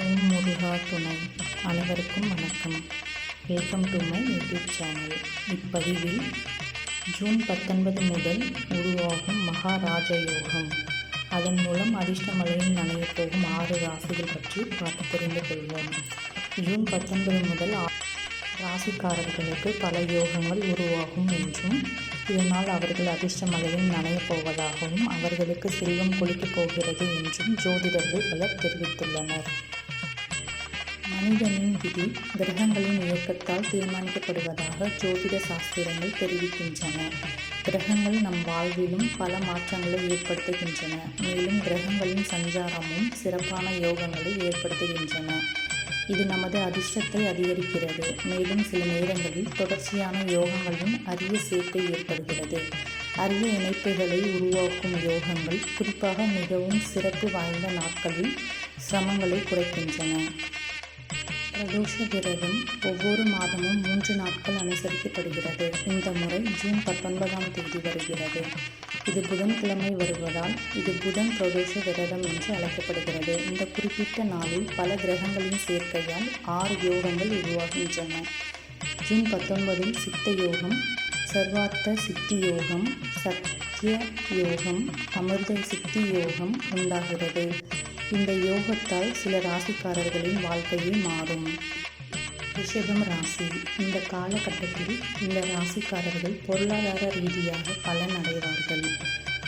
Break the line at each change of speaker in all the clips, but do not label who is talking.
ஓம் முருகா துணை. அனைவருக்கும் வணக்கம். Welcome to my YouTube channel இப்பதிவில் June பத்தொன்பது முதல் உருவாகும் மகாராஜ யோகம். அதன் மூலம் அதிர்ஷ்டமலையில் நனையப் போகும் ஆறு ராசிகள் பற்றி பார்த்து தெரிந்து கொள்வோம். ஜூன் பத்தொன்பது முதல் ராசிக்காரர்களுக்கு பல யோகங்கள் உருவாகும் என்றும் இதனால் அவர்கள் அதிர்ஷ்ட மலையில் நனையப் போவதாகவும் அவர்களுக்கு செல்வம் கொளிக்கப் போகிறது என்றும் ஜோதிடர்கள் பலர் தெரிவித்துள்ளனர். மனிதனின் விதி கிரகங்களின் இயக்கத்தால் தீர்மானிக்கப்படுவதாக ஜோதிட சாஸ்திரங்கள் தெரிவிக்கின்றன. கிரகங்கள் நம் வாழ்விலும் பல மாற்றங்களை ஏற்படுத்துகின்றன. மேலும் கிரகங்களின் சஞ்சாரமும் சிறப்பான யோகங்களை ஏற்படுத்துகின்றன. இது நமது அதிர்ஷ்டத்தை அதிகரிக்கிறது. மேலும் சில நேரங்களில் தொடர்ச்சியான யோகங்களும் அரிய சேர்க்கை ஏற்படுகிறது. அரிய இணைப்புகளை உருவாக்கும் யோகங்கள் குறிப்பாக மிகவும் சிறப்பு வாய்ந்த நாட்களில் சிரமங்களை குறைக்கின்றன. பிரதோஷ விரதம் ஒவ்வொரு மாதமும் மூன்று நாட்கள் அனுசரிக்கப்படுகிறது. இந்த முறை ஜூன் பத்தொன்பதாம் தேதி வருகிறது. இது புதன்கிழமை வருவதால் இது புதன் பிரதோஷ விரதம் என்று அழைக்கப்படுகிறது. இந்த குறிப்பிட்ட நாளில் பல கிரகங்களின் சேர்க்கையால் ஆறு யோகங்கள் உருவாகின்றன. ஜூன் பத்தொன்பதில் சித்த யோகம் சர்வார்த்த சித்தி யோகம் சத்திய யோகம் அமிர்த சித்தி யோகம் உண்டாகிறது. இந்த யோகத்தால் சில ராசிக்காரர்களின் வாழ்க்கையே மாறும். ரிஷபம் ராசி. இந்த காலகட்டத்தில் இந்த ராசிக்காரர்கள் பொருளாதார ரீதியாக பலன் அடைவார்கள்.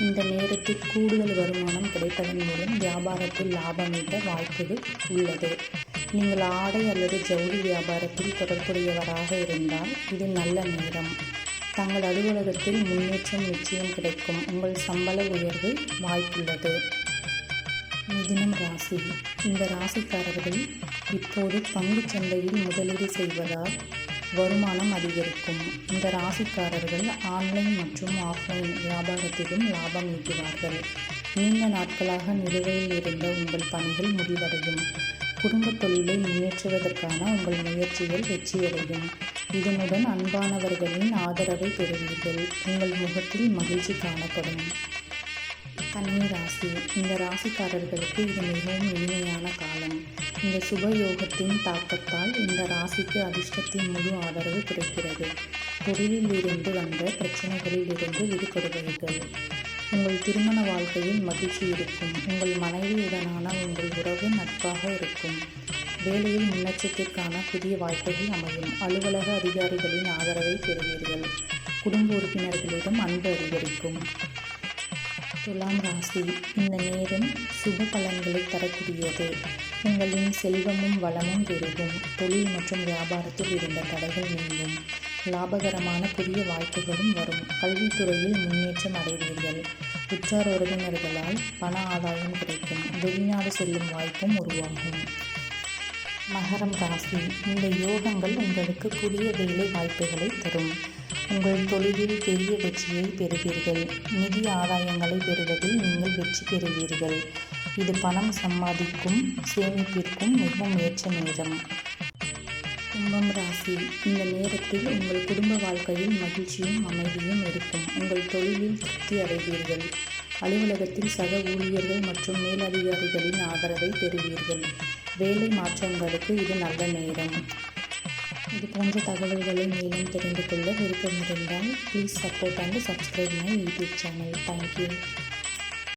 இந்த நேரத்தில் கூடுதல் வருமானம் கிடைப்பதன் மூலம் வியாபாரத்தில் லாபம் ஈட்ட வாய்ப்புகள் உள்ளது. நீங்கள் ஆடை அல்லது ஜவுளி வியாபாரத்தில் தொடர்புடையவராக இருந்தால் இது நல்ல நேரம். தங்கள் அலுவலகத்தில் முன்னேற்றம் நிச்சயம் கிடைக்கும். உங்கள் சம்பள உயர்வு வாய்ப்புள்ளது. மிதுனம் ராசி. இந்த ராசிக்காரர்கள் இப்போது பங்குச் சந்தையில் முதலீடு செய்வதால் வருமானம் அதிகரிக்கும். இந்த ராசிக்காரர்கள் ஆன்லைன் மற்றும் ஆஃப்லைன் வியாபாரத்திலும் லாபம் ஈட்டுவார்கள். நீண்ட நாட்களாக நிலுவையில் இருந்த உங்கள் பணிகள் முடிவடையும். குடும்பத் தொழிலை முன்னேற்றுவதற்கான உங்கள் முயற்சிகள் வெற்றியடையும். இதனுடன் அன்பானவர்களின் ஆதரவை பெறுவீர்கள். உங்கள் முகத்தில் மகிழ்ச்சி காணப்படும். கன்னி ராசி இந்த ராசிக்காரர்களுக்கு இது மிகவும் இனிமையான காலம். இந்த சுப யோகத்தின் தாக்கத்தால் இந்த ராசிக்கு அதிர்ஷ்டத்தின் முழு ஆதரவு கிடைக்கிறது. தொழிலில் இருந்து வந்த பிரச்சனைகளில் இருந்து விடுபடுவீர்கள் உங்கள் திருமண வாழ்க்கையில் மகிழ்ச்சி இருக்கும். உங்கள் மனைவியுடனான உங்கள் உறவு நட்பாக இருக்கும். வேலையில் முன்னேற்றத்திற்கான புதிய வாய்ப்புகள் அமையும். அலுவலக அதிகாரிகளின் ஆதரவை பெறுவீர்கள். குடும்ப உறுப்பினர்களிடம் அன்பு அதிகரிக்கும். துலாம் ராசி இந்த நேரம் சுப பலன்களை தரக்கூடியது. உங்களின் செல்வமும் வளமும் பெருகும். தொழில் மற்றும் வியாபாரத்தில் இருந்த தடைகள் நீங்கும். லாபகரமான புதிய வாய்ப்புகளும் வரும். கல்வித்துறையில் முன்னேற்றம் அடைவீர்கள். உற்றார் உறவினர்களால் பண ஆதாயம் கிடைக்கும். வெளிநாடு செல்லும் வாய்ப்பும் உருவாகும். மகரம் ராசி. இந்த யோகங்கள் உங்களுக்கு புதிய வேலை வாய்ப்புகளை தரும். உங்கள் தொழிலில் பெரிய வெற்றியை பெறுவீர்கள். நிதி ஆதாயங்களை பெறுவதில் நீங்கள் வெற்றி பெறுவீர்கள். இது பணம் சம்பாதிக்கும் சேமிப்பிற்கும் மிகவும் ஏற்ற நேரம். கும்பம் ராசி இந்த நேரத்தில் உங்கள் குடும்ப வாழ்க்கையில் மகிழ்ச்சியும் அமைதியும் இருக்கும். உங்கள் தொழிலில் திருப்தி அடைவீர்கள். அலுவலகத்தில் சக ஊழியர்கள் மற்றும் மேலதிகாரிகளின் ஆதரவை பெறுவீர்கள். வேலை மாற்றங்களுக்கு இது நல்ல நேரம். இது போன்ற தகவல்களை மேலும் தெரிந்து கொள்ள விருப்பம் இருந்தால் please support and subscribe my YouTube channel thank you